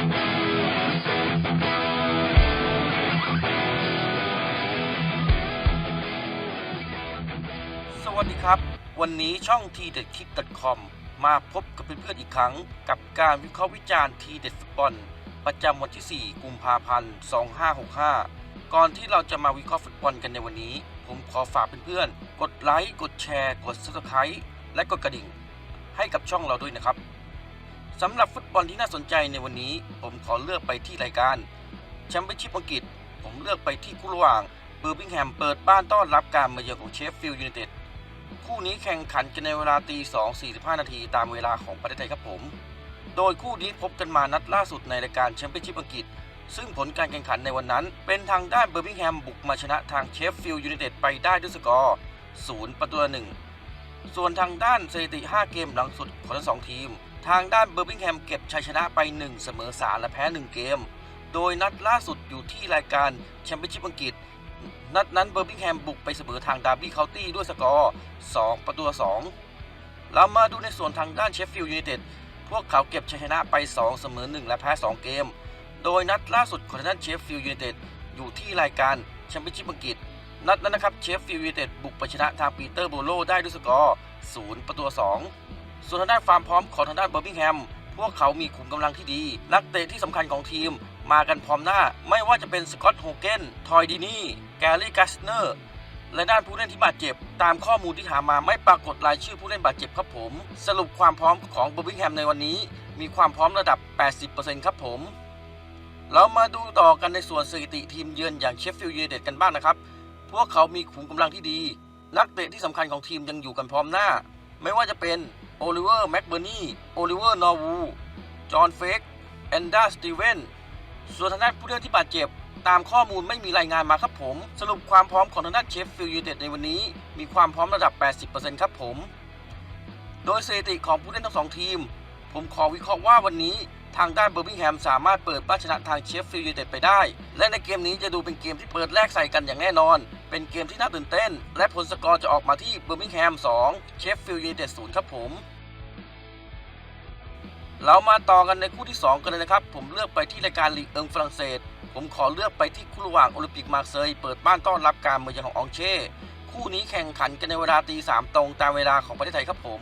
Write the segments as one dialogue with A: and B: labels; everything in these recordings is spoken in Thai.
A: สวัสดีครับ วันนี้ช่องทีเด็ดคิก .com มาพบกับเพื่อนๆอีกครั้ง กับการวิเคราะห์วิจารณ์ทีเด็ดฟุตบอลประจำวันที่ 4 กุมภาพันธ์ 2565 ก่อนที่เราจะมาวิเคราะห์ฟุตบอลกันในวันนี้ ผมขอฝากเพื่อนๆ กดไลค์ กดแชร์ กด subscribe และกดกระดิ่ง ให้กับช่องเราด้วยนะครับ สำหรับฟุตบอลที่น่าสนใจในวันนี้ ผมขอเลือกไปที่รายการแชมเปี้ยนชิพอังกฤษ ผมเลือกไปที่คู่ระหว่างเบอร์บิงแฮมเปิดบ้านต้อนรับการมาเยือนของเชฟฟิลด์ยูไนเต็ดคู่นี้แข่งขันกันในเวลาตี2 45 นาทีตามเวลาของประเทศไทยครับผม โดยคู่นี้พบกันมานัดล่าสุดในรายการแชมเปี้ยนชิพอังกฤษ ซึ่งผลการแข่งขันในวันนั้น เป็นทางด้านเบอร์มิงแฮมบุกมาชนะทางเชฟฟิลด์ยูไนเต็ดไปได้ด้วยสกอร์ 0 ประตูหนึ่งส่วนทางด้านสถิติ 5 เกมหลังสุดของทั้งสองทีม ทางด้านเบอร์มิงแฮมเก็บชัยชนะไป 1 เสมอ3และแพ้ 1 เกม โดยนัดล่าสุดอยู่ที่รายการแชมเปี้ยนชิพอังกฤษ นัดนั้นเบอร์มิงแฮมบุกไปเสมอทางดาร์บี้เคาน์ตี้ด้วยสกอร์ 2 ประตูต่อ2เรามาดูในส่วนทางด้านเชฟฟิลด์ยูไนเต็ด พวกเขาเก็บชัยชนะไป 2 เสมอ 1 และแพ้ 2 เกม โดยนัดล่าสุดของทางด้านเชฟฟิลด์ยูไนเต็ดอยู่ที่รายการแชมเปี้ยนชิพอังกฤษ นัดนั้นนะครับเชฟฟิลด์ยูไนเต็ดบุกไปชนะทางปีเตอร์โบโลได้ด้วยสกอร์ 0 ประตูต่อ2 ส่วนทางด้านความพร้อมของทางด้านเบอร์มิงแฮม พวกเขามีขุมกำลังที่ดี นักเตะที่สำคัญของทีมมากันพร้อมหน้า ไม่ว่าจะเป็นสกอตต์โฮเกน ทอยดินี่ แกรี่กัสเนอร์ และด้านผู้เล่นที่บาดเจ็บ ตามข้อมูลที่หามาไม่ปรากฏรายชื่อผู้เล่นบาดเจ็บครับผม สรุปความพร้อมของเบอร์มิงแฮมในวันนี้ มีความพร้อมระดับ 80%ครับผม เรามาดูต่อกันในส่วนสถิติทีมเยือนอย่างเชฟฟิลด์ยูไนเต็ดกันบ้างนะครับ พวกเขามีขุมกำลังที่ดี นักเตะที่สำคัญของทีมยังอยู่กันพร้อมหน้า ไม่ว่าจะเป็น โอลิเวอร์แม็กเบอร์นีโอลิเวอร์นอร์วู จอห์นเฟกแอนดาสตีเวนส่วนทางด้านผู้เล่นที่บาดเจ็บ ตามข้อมูลไม่มีรายงานมาครับผม สรุปความพร้อมของทางด้านเชฟฟิลด์ยูไนเต็ดในวันนี้ มีความพร้อมระดับ 80%ครับผม โดยสถิติของผู้เล่นทั้งสองทีม ผมขอวิเคราะห์ว่าวันนี้ทางด้านเบอร์มิงแฮมสามารถเปิดบ้านชนะทางเชฟฟิลด์ยูไนเต็ดไปได้ และในเกมนี้จะดูเป็นเกมที่เปิดแลกใส่กันอย่างแน่นอน เป็นเกมที่น่าตื่นเต้น และผลสกอร์จะออกมาที่เบอร์มิงแฮม 2 เชฟฟิลด์ยูไนเต็ด 0 ครับผม เรามาต่อกันในคู่ที่ 2 กันเลยนะครับ ผมเลือกไปที่รายการลีกเอิงฝรั่งเศส ผมขอเลือกไปที่คู่ระหว่างโอลิมปิกมาร์เซย์เปิดบ้านต้อนรับการมาเยือนของอองเช่ คู่นี้แข่งขันกันในเวลาตีสามตรงตามเวลาของประเทศไทยครับผม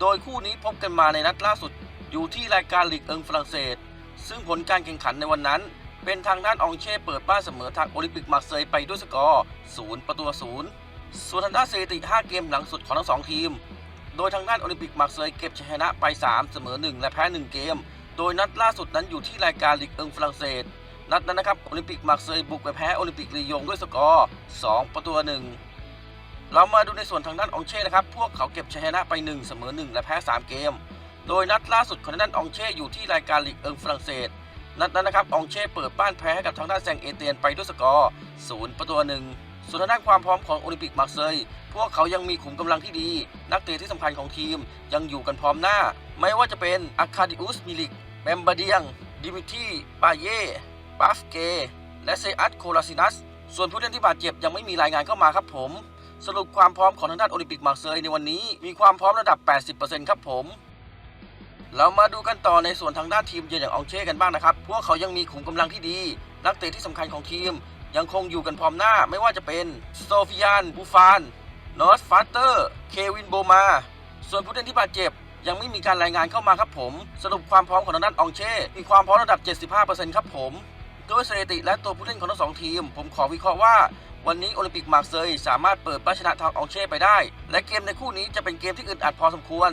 A: โดยคู่นี้พบกันมาในนัดล่าสุดอยู่ที่รายการลีกเอิงฝรั่งเศส ซึ่งผลการแข่งขันในวันนั้น เป็นทางด้านอองเช่เปิดบ้านเสมอทางโอลิมปิกมาร์เซย์ไปด้วยสกอร์ 0 ประตู0ส่วนทางด้านสถิติ 5 เกมหลังสุดของทั้งสองทีม โดยทางด้านโอลิมปิกมาร์เซย์เก็บชนะไป 3 เสมอ 1 และแพ้ 1 เกม โดยนัดล่าสุดนั้นอยู่ที่รายการลีกเอิงฝรั่งเศส นัดนั้นนะครับโอลิมปิกมาร์เซย์บุกไปแพ้โอลิมปิกลียงด้วยสกอร์ 2 ประตูต่อ1เรามาดูในส่วนทางด้านองเช่นะครับ พวกเขาเก็บชนะไป 1 เสมอ 1 และแพ้ 3 เกม โดยนัดล่าสุดของทางด้านอองเช่อยู่ที่รายการลีกเอิงฝรั่งเศส นัดนั้นนะครับองเช่เปิดบ้านแพ้ให้กับทางด้านแซงเอเตียนไปด้วยสกอร์0ประตูต่อ1ส่วนทางด้านความพร้อมของโอลิมปิกมาร์เซย์พวกเขายังมีขุมกำลังที่ดี นักเตะที่สำคัญของทีมยังอยู่กันพร้อมหน้า ไม่ว่าจะเป็นอาคาดิอุสมิลิกแบมบาเดียง ดิมิทีปาเย่ปาฟเก และเซอัตโคลาซินัส ส่วนผู้เล่นที่บาดเจ็บยังไม่มีรายงานเข้ามาครับผม สรุปความพร้อมของทางด้านโอลิมปิกมาร์เซย์ในวันนี้ มีความพร้อมระดับ 80%ครับผม เรามาดูกันต่อในส่วนทางด้านทีมเยือนอย่างอองเช่กันบ้างนะครับ พวกเขายังมีขุมกำลังที่ดี นักเตะที่สำคัญของทีม ยังคงอยู่กันพร้อมหน้าไม่ว่าจะเป็นโซฟิยานบูฟานนอสฟาเตอร์ เควินโบมา ส่วนผู้เล่นที่บาดเจ็บ ยังไม่มีการรายงานเข้ามาครับผม สรุปความพร้อมของทางด้านอองเช่ มีความพร้อมระดับ 75%ครับผม โดยสถิติและตัวผู้เล่นของทั้งสองทีม ผมขอวิเคราะห์ว่าวันนี้โอลิมปิกมาร์เซยสามารถเปิดบ้านชนะทางอองเช่ไปได้ และเกมในคู่นี้จะเป็นเกมที่อึดอัดพอสมควร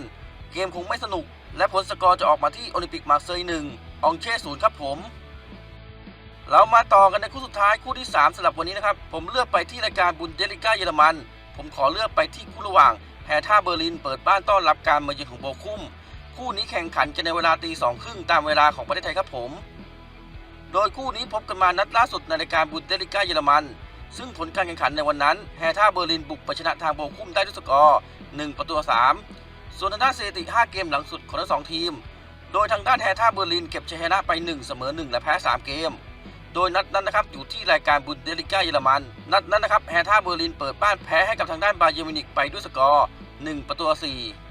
A: เกมคงไม่สนุก และผลสกอร์จะออกมาที่โอลิมปิกมาเซย์หนึ่งอองเช่ศูนย์ครับผม เรามาต่อกันในคู่สุดท้ายคู่ที่ 3สำหรับวันนี้นะครับ ผมเลือกไปที่รายการบุนเดลิก้าเยอรมัน ผมขอเลือกไปที่คู่ระหว่างแฮท่าเบอร์ลิน เปิดบ้านต้อนรับการมาเยือนของโบคุมคู่นี้แข่งขันกันในเวลาตีสองครึ่งตามเวลาของประเทศไทยครับผม โดยคู่นี้พบกันมานัดล่าสุดในรายการบุนเดลิก้าเยอรมัน ซึ่งผลการแข่งขันในวันนั้นแฮท่าเบอร์ลินบุกไปชนะทางโบคุมได้ด้วยสกอร์1ประตู3 ส่วนทางด้านสถิติ 5 เกมหลังสุดของทั้งสองทีม โดยทางด้านแฮท่าเบอร์ลินเก็บชัยชนะไป 1 เสมอ 1 และแพ้ 3 เกม โดยนัดนั้นนะครับอยู่ที่รายการบุนเดลิก้าเยอรมัน นัดนั้นนะครับแฮท่าเบอร์ลินเปิดบ้านแพ้ให้กับทางด้านบาเยอร์มินิกไปด้วยสกอร์ 1 ประตู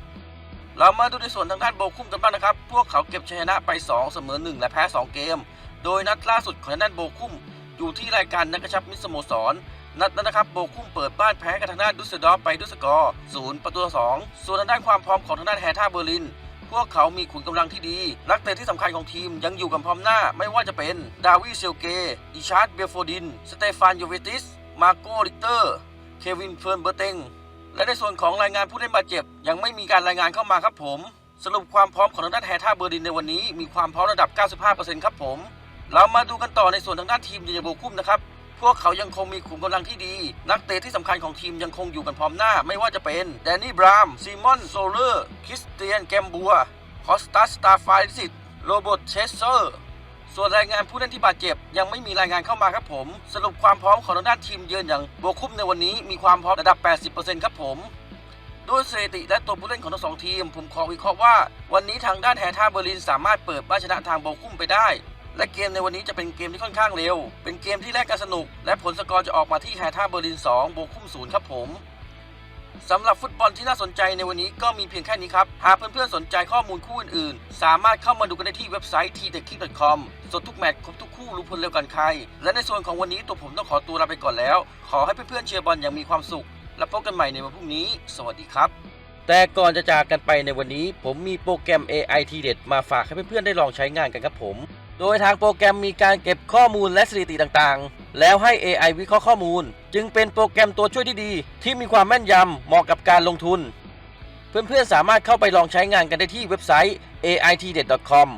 A: 4เรามาดูในส่วนทางด้านโบคุ้มกันบ้างนะครับ พวกเขาเก็บชัยชนะไป 2 เสมอ 1 และแพ้ 2 เกม โดยนัดล่าสุดของทางด้านโบคุ้มอยู่ที่รายการนักกระชับมิสโมสร นัดนั้นนะครับโบคุ้มเปิดบ้านแพ้กับทางด้านดุสเซดอร์ฟไปด้วยสกอร์0ประตูต่อ2ส่วนทางด้านความพร้อมของทางด้านแฮท่าเบอร์ลิน พวกเขามีขุนกำลังที่ดี นักเตะที่สำคัญของทีมยังอยู่กับพร้อมหน้าไม่ว่าจะเป็น ดาวิเซลเก อิชาร์ดเบลโฟดิน สเตฟานโยเวติส มาโกลิกเตอร์ เควินเฟิร์นเบอร์เตงและในส่วนของรายงานผู้เล่นบาดเจ็บ ยังไม่มีการรายงานเข้ามาครับผม สรุปความพร้อมของทางด้านแฮท่าเบอร์ลินในวันนี้มีความพร้อมระดับ 95%ครับผม เรามาดูกันต่อในส่วนทางด้านทีมเยโบคุ้มนะครับ พวกเขายังคงมีขุมกำลังที่ดี นักเตะที่สำคัญของทีมยังคงอยู่กันพร้อมหน้า ไม่ว่าจะเป็นแดนนี่บรามซีมอนโซเลอร์คริสเตียนแกมบัวคอสตัสตาฟาริสิตโรบร์ตเชสเซอร์ส่วนรายงานผู้เล่นที่บาดเจ็บ ยังไม่มีรายงานเข้ามาครับผม สรุปความพร้อมของทางด้านทีมเยือนอย่างโบคุมในวันนี้มีความพร้อมระดับ 80%ครับผมด้วยสถิติและตัวผู้เล่นของทั้งสองทีม ผมขอวิเคราะห์ว่า วันนี้ทางด้านแฮท่าเบอร์ลินสามารถเปิดบ้านชนะทางโบคุมไปได้ และเกมในวันนี้จะเป็นเกมที่ค่อนข้างเร็ว เป็นเกมที่แลกกันสนุก และผลสกอร์จะออกมาที่แฮท่าเบอร์ลิน 2 โบคุ้ม0ครับผมสำหรับฟุตบอลที่น่าสนใจในวันนี้ก็มีเพียงแค่นี้ครับ หากเพื่อนๆสนใจข้อมูลคู่อื่นๆ สามารถเข้ามาดูกันได้ที่เว็บไซต์ tthekick.com สดทุกแมตช์ครบทุกคู่รู้ผลเร็วกันใคร และในส่วนของวันนี้ตัวผมต้องขอตัวลาไปก่อนแล้ว ขอให้เพื่อนๆเชียร์บอลอย่างมีความสุข และพบกันใหม่ในวันพรุ่งนี้ สวัสดีครับ แต่ก่อนจะจากกันไปในวันนี้ ผมมีโปรแกรม AI ทีเด็ดมาฝากให้เพื่อนๆได้ลองใช้งานกันครับผม โดยทางโปรแกรมมีการเก็บข้อมูลและสถิติต่างๆ แล้วให้ AI วิเคราะห์ข้อมูล จึงเป็นโปรแกรมตัวช่วยที่ดี ที่มีความแม่นยำเหมาะกับการลงทุน เพื่อนๆสามารถเข้าไปลองใช้งานกันได้ที่เว็บไซต์ aitdet.com